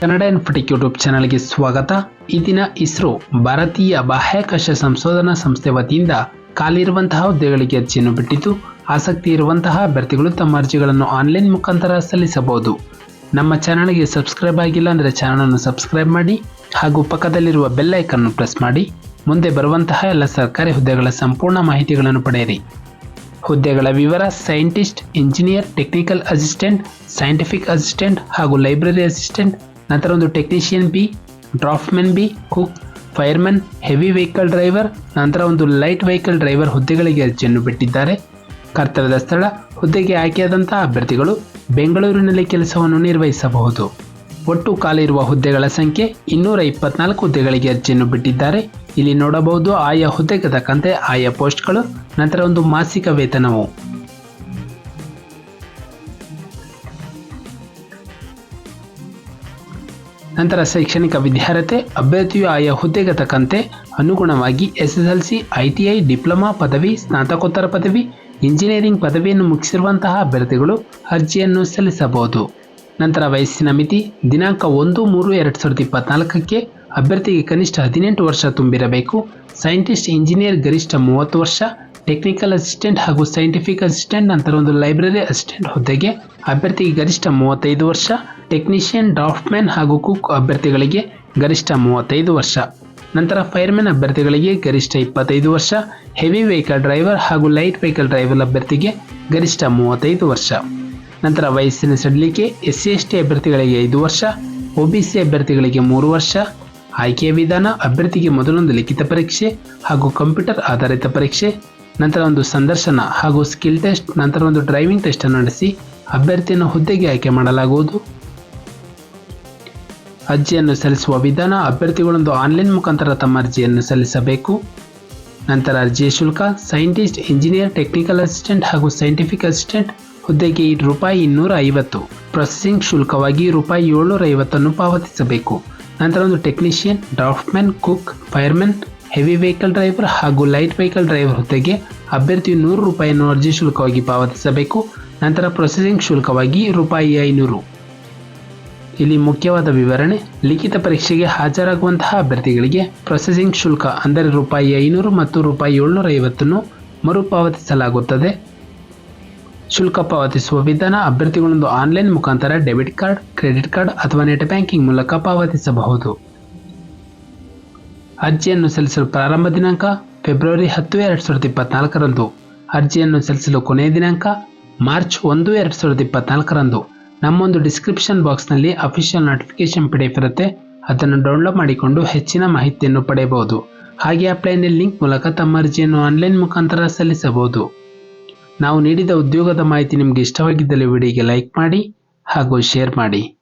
Kannada ಇನ್ಫೋಟಿಕ್ YouTube ಚಾನಲ್ಗೆ ಸ್ವಾಗತ. ಈ ದಿನ ಇಸ್ರೋ ಭಾರತೀಯ ಬಾಹ್ಯಾಕಾಶ ಸಂಶೋಧನಾ ಸಂಸ್ಥೆ ವತಿಯಿಂದ ಖಾಲಿರುವಂತಹ ಹುದ್ದೆಗಳಿಗೆ ಅರ್ಜಿಯನ್ನು ಬಿಟ್ಟಿದ್ದು ಆಸಕ್ತಿ ಇರುವಂತಹ ಅಭ್ಯರ್ಥಿಗಳು ತಮ್ಮ ಅರ್ಜಿಗಳನ್ನು ಆನ್ಲೈನ್ ಮುಖಾಂತರ ಸಲ್ಲಿಸಬಹುದು. ನಮ್ಮ ಚಾನಲ್ಗೆ ಸಬ್ಸ್ಕ್ರೈಬ್ ಆಗಿಲ್ಲ ಅಂದರೆ ಚಾನಲನ್ನು ಸಬ್ಸ್ಕ್ರೈಬ್ ಮಾಡಿ ಹಾಗೂ ಪಕ್ಕದಲ್ಲಿರುವ ಬೆಲ್ ಐಕನ್ನು ಪ್ರೆಸ್ ಮಾಡಿ. ಮುಂದೆ ಬರುವಂತಹ ಎಲ್ಲ ಸರ್ಕಾರಿ ಹುದ್ದೆಗಳ ಸಂಪೂರ್ಣ ಮಾಹಿತಿಗಳನ್ನು ಪಡೆಯಿರಿ. ಹುದ್ದೆಗಳ ವಿವರ scientist engineer technical assistant scientific assistant ಹಾಗೂ ಲೈಬ್ರರಿ ಅಸಿಸ್ಟೆಂಟ್ ನಂತರ ಒಂದು technician B draftsman B cook fireman heavy vehicle driver ನಂತರ ಒಂದು ಲೈಟ್ ವೆಹಿಕಲ್ ಡ್ರೈವರ್ ಹುದ್ದೆಗಳಿಗೆ ಅರ್ಜಿಯನ್ನು ಬಿಟ್ಟಿದ್ದಾರೆ. ಕರ್ತವ್ಯದ ಸ್ಥಳ, ಹುದ್ದೆಗೆ ಆಯ್ಕೆಯಾದಂತಹ ಅಭ್ಯರ್ಥಿಗಳು ಬೆಂಗಳೂರಿನಲ್ಲಿ ಕೆಲಸವನ್ನು ನಿರ್ವಹಿಸಬಹುದು. ಒಟ್ಟು ಖಾಲಿ ಇರುವ ಹುದ್ದೆಗಳ ಸಂಖ್ಯೆ ಇನ್ನೂರ ಇಪ್ಪತ್ನಾಲ್ಕು ಹುದ್ದೆಗಳಿಗೆ ಅರ್ಜಿಯನ್ನು ಬಿಟ್ಟಿದ್ದಾರೆ. ಇಲ್ಲಿ ನೋಡಬಹುದು ಆಯಾ ಹುದ್ದೆಗೆ ತಕ್ಕಂತೆ ಆಯಾ ಪೋಸ್ಟ್ಗಳು, ನಂತರ ಒಂದು ಮಾಸಿಕ ವೇತನವು. ನಂತರ ಶೈಕ್ಷಣಿಕ ವಿದ್ಯಾರ್ಹತೆ, ಅಭ್ಯರ್ಥಿಯು ಆಯಾ ಹುದ್ದೆಗೆ ತಕ್ಕಂತೆ ಅನುಗುಣವಾಗಿ S S L C I T I, diploma ಪದವಿ, ಸ್ನಾತಕೋತ್ತರ ಪದವಿ, ಇಂಜಿನಿಯರಿಂಗ್ ಪದವಿಯನ್ನು ಮುಗಿಸಿರುವಂತಹ ಅಭ್ಯರ್ಥಿಗಳು ಅರ್ಜಿಯನ್ನು ಸಲ್ಲಿಸಬಹುದು. ನಂತರ ವಯಸ್ಸಿನ ಮಿತಿ, ದಿನಾಂಕ ಒಂದು ಮೂರು ಎರಡು ಸಾವಿರದ ಇಪ್ಪತ್ನಾಲ್ಕಕ್ಕೆ ಅಭ್ಯರ್ಥಿಗೆ ಕನಿಷ್ಠ ಹದಿನೆಂಟು ವರ್ಷ ತುಂಬಿರಬೇಕು. ಸೈಂಟಿಸ್ಟ್, ಇಂಜಿನಿಯರ್, ಗರಿಷ್ಠ ಮೂವತ್ತು ವರ್ಷ, ಟೆಕ್ನಿಕಲ್ ಅಸಿಸ್ಟೆಂಟ್ ಹಾಗೂ ಸೈಂಟಿಫಿಕ್ ಅಸಿಸ್ಟೆಂಟ್, ನಂತರ ಒಂದು ಲೈಬ್ರರಿ ಅಸಿಸ್ಟೆಂಟ್ ಹುದ್ದೆಗೆ ಅಭ್ಯರ್ಥಿಗೆ ಗರಿಷ್ಠ ಮೂವತ್ತೈದು ವರ್ಷ ಟೆಕ್ನಿಷಿಯನ್, ಡ್ರಾಫ್ಟ್ಮ್ಯಾನ್ ಹಾಗೂ ಕುಕ್ ಅಭ್ಯರ್ಥಿಗಳಿಗೆ ಗರಿಷ್ಠ ಮೂವತ್ತೈದು ವರ್ಷ. ನಂತರ ಫೈರ್ಮ್ಯಾನ್ ಅಭ್ಯರ್ಥಿಗಳಿಗೆ ಗರಿಷ್ಠ ಇಪ್ಪತ್ತೈದು ವರ್ಷ. ಹೆವಿ ವೆಹಿಕಲ್ ಡ್ರೈವರ್ ಹಾಗೂ ಲೈಟ್ ವೆಹಿಕಲ್ ಡ್ರೈವರ್ ಅಭ್ಯರ್ಥಿಗೆ ಗರಿಷ್ಠ ಮೂವತ್ತೈದು ವರ್ಷ. ನಂತರ ವಯಸ್ಸಿನ ಸಡಿಲಿಕೆ ಎಸ್ ಸಿ ಎಸ್ ಟಿ ಅಭ್ಯರ್ಥಿಗಳಿಗೆ ಐದು ವರ್ಷ. ಒ ಬಿ ಸಿ ಅಭ್ಯರ್ಥಿಗಳಿಗೆ ಮೂರು ವರ್ಷ. ಆಯ್ಕೆಯ ವಿಧಾನ, ಅಭ್ಯರ್ಥಿಗೆ ಮೊದಲೊಂದು ಲಿಖಿತ ಪರೀಕ್ಷೆ ಹಾಗೂ ಕಂಪ್ಯೂಟರ್ ಆಧಾರಿತ ಪರೀಕ್ಷೆ. ನಂತರ ಒಂದು ಸಂದರ್ಶನ ಹಾಗೂ ಸ್ಕಿಲ್ ಟೆಸ್ಟ್, ನಂತರ ಒಂದು ಡ್ರೈವಿಂಗ್ ಟೆಸ್ಟನ್ನು ನಡೆಸಿ ಅಭ್ಯರ್ಥಿಯನ್ನು ಹುದ್ದೆಗೆ ಆಯ್ಕೆ ಮಾಡಲಾಗುವುದು. ಅರ್ಜಿಯನ್ನು ಸಲ್ಲಿಸುವ ವಿಧಾನ ಅಭ್ಯರ್ಥಿಗಳೊಂದು ಆನ್ಲೈನ್ ಮುಖಾಂತರ ತಮ್ಮ ಅರ್ಜಿಯನ್ನು ಸಲ್ಲಿಸಬೇಕು. ನಂತರ ಅರ್ಜಿಯ ಶುಲ್ಕ ಸೈಂಟಿಸ್ಟ್, ಇಂಜಿನಿಯರ್, ಟೆಕ್ನಿಕಲ್ ಅಸಿಸ್ಟೆಂಟ್ ಹಾಗೂ ಸೈಂಟಿಫಿಕ್ ಅಸಿಸ್ಟೆಂಟ್ ಹುದ್ದೆಗೆ ರೂಪಾಯಿ ಇನ್ನೂರ ಐವತ್ತು ಪ್ರೊಸೆಸಿಂಗ್ ಶುಲ್ಕವಾಗಿ ರೂಪಾಯಿ ಏಳ್ನೂರ ಐವತ್ತನ್ನು ಪಾವತಿಸಬೇಕು. ನಂತರ ಒಂದು technician, draftsman, cook, fireman, heavy vehicle driver ಹಾಗೂ ಲೈಟ್ ವೆಹಿಕಲ್ ಡ್ರೈವರ್ ಹುದ್ದೆಗೆ ಅಭ್ಯರ್ಥಿಯು ನೂರು ರೂಪಾಯಿಯನ್ನು ಅರ್ಜಿ ಶುಲ್ಕವಾಗಿ ಪಾವತಿಸಬೇಕು. ನಂತರ ಪ್ರೊಸೆಸಿಂಗ್ ಶುಲ್ಕವಾಗಿ ರೂಪಾಯಿ ಐನೂರು. ಇಲ್ಲಿ ಮುಖ್ಯವಾದ ವಿವರಣೆ, ಲಿಖಿತ ಪರೀಕ್ಷೆಗೆ ಹಾಜರಾಗುವಂತಹ ಅಭ್ಯರ್ಥಿಗಳಿಗೆ ಪ್ರೊಸೆಸಿಂಗ್ ಶುಲ್ಕ ಅಂದರೆ ರೂಪಾಯಿ ಐನೂರು ಮತ್ತು ರೂಪಾಯಿ ಏಳ್ನೂರ ಐವತ್ತನ್ನು ಮರುಪಾವತಿಸಲಾಗುತ್ತದೆ. ಶುಲ್ಕ ಪಾವತಿಸುವ ವಿಧಾನ ಅಭ್ಯರ್ಥಿಗಳೊಂದು ಆನ್ಲೈನ್ ಮುಖಾಂತರ ಡೆಬಿಟ್ ಕಾರ್ಡ್, ಕ್ರೆಡಿಟ್ ಕಾರ್ಡ್ ಅಥವಾ ನೆಟ್ ಬ್ಯಾಂಕಿಂಗ್ ಮೂಲಕ ಪಾವತಿಸಬಹುದು. ಅರ್ಜಿಯನ್ನು ಸಲ್ಲಿಸಲು ಪ್ರಾರಂಭ ದಿನಾಂಕ ಫೆಬ್ರವರಿ ಹತ್ತು, ಎರಡು ಸಾವಿರದ ಇಪ್ಪತ್ನಾಲ್ಕರಂದು. ಅರ್ಜಿಯನ್ನು ಸಲ್ಲಿಸಲು ಕೊನೆಯ ದಿನಾಂಕ ಮಾರ್ಚ್ ಒಂದು, ಎರಡು ಸಾವಿರದ ಇಪ್ಪತ್ನಾಲ್ಕರಂದು. ನಮ್ಮೊಂದು ಡಿಸ್ಕ್ರಿಪ್ಷನ್ ಬಾಕ್ಸ್ನಲ್ಲಿ ಅಫಿಷಿಯಲ್ ನೋಟಿಫಿಕೇಶನ್ ಪಿ ಇರುತ್ತೆ ಅದನ್ನು ಡೌನ್ಲೋಡ್ ಮಾಡಿಕೊಂಡು ಹೆಚ್ಚಿನ ಮಾಹಿತಿಯನ್ನು ಪಡೆಯಬಹುದು. ಹಾಗೆ ಅಪ್ಲೈನ ಲಿಂಕ್ ಮೂಲಕ ತಮ್ಮ ಅರ್ಜಿಯನ್ನು ಆನ್ಲೈನ್ ಮುಖಾಂತರ ಸಲ್ಲಿಸಬಹುದು. ನಾವು ನೀಡಿದ ಉದ್ಯೋಗದ ಮಾಹಿತಿ ನಿಮಗೆ ಇಷ್ಟವಾಗಿದ್ದಲ್ಲಿ ವಿಡಿಯೋಗೆ ಲೈಕ್ ಮಾಡಿ ಹಾಗೂ ಶೇರ್ ಮಾಡಿ.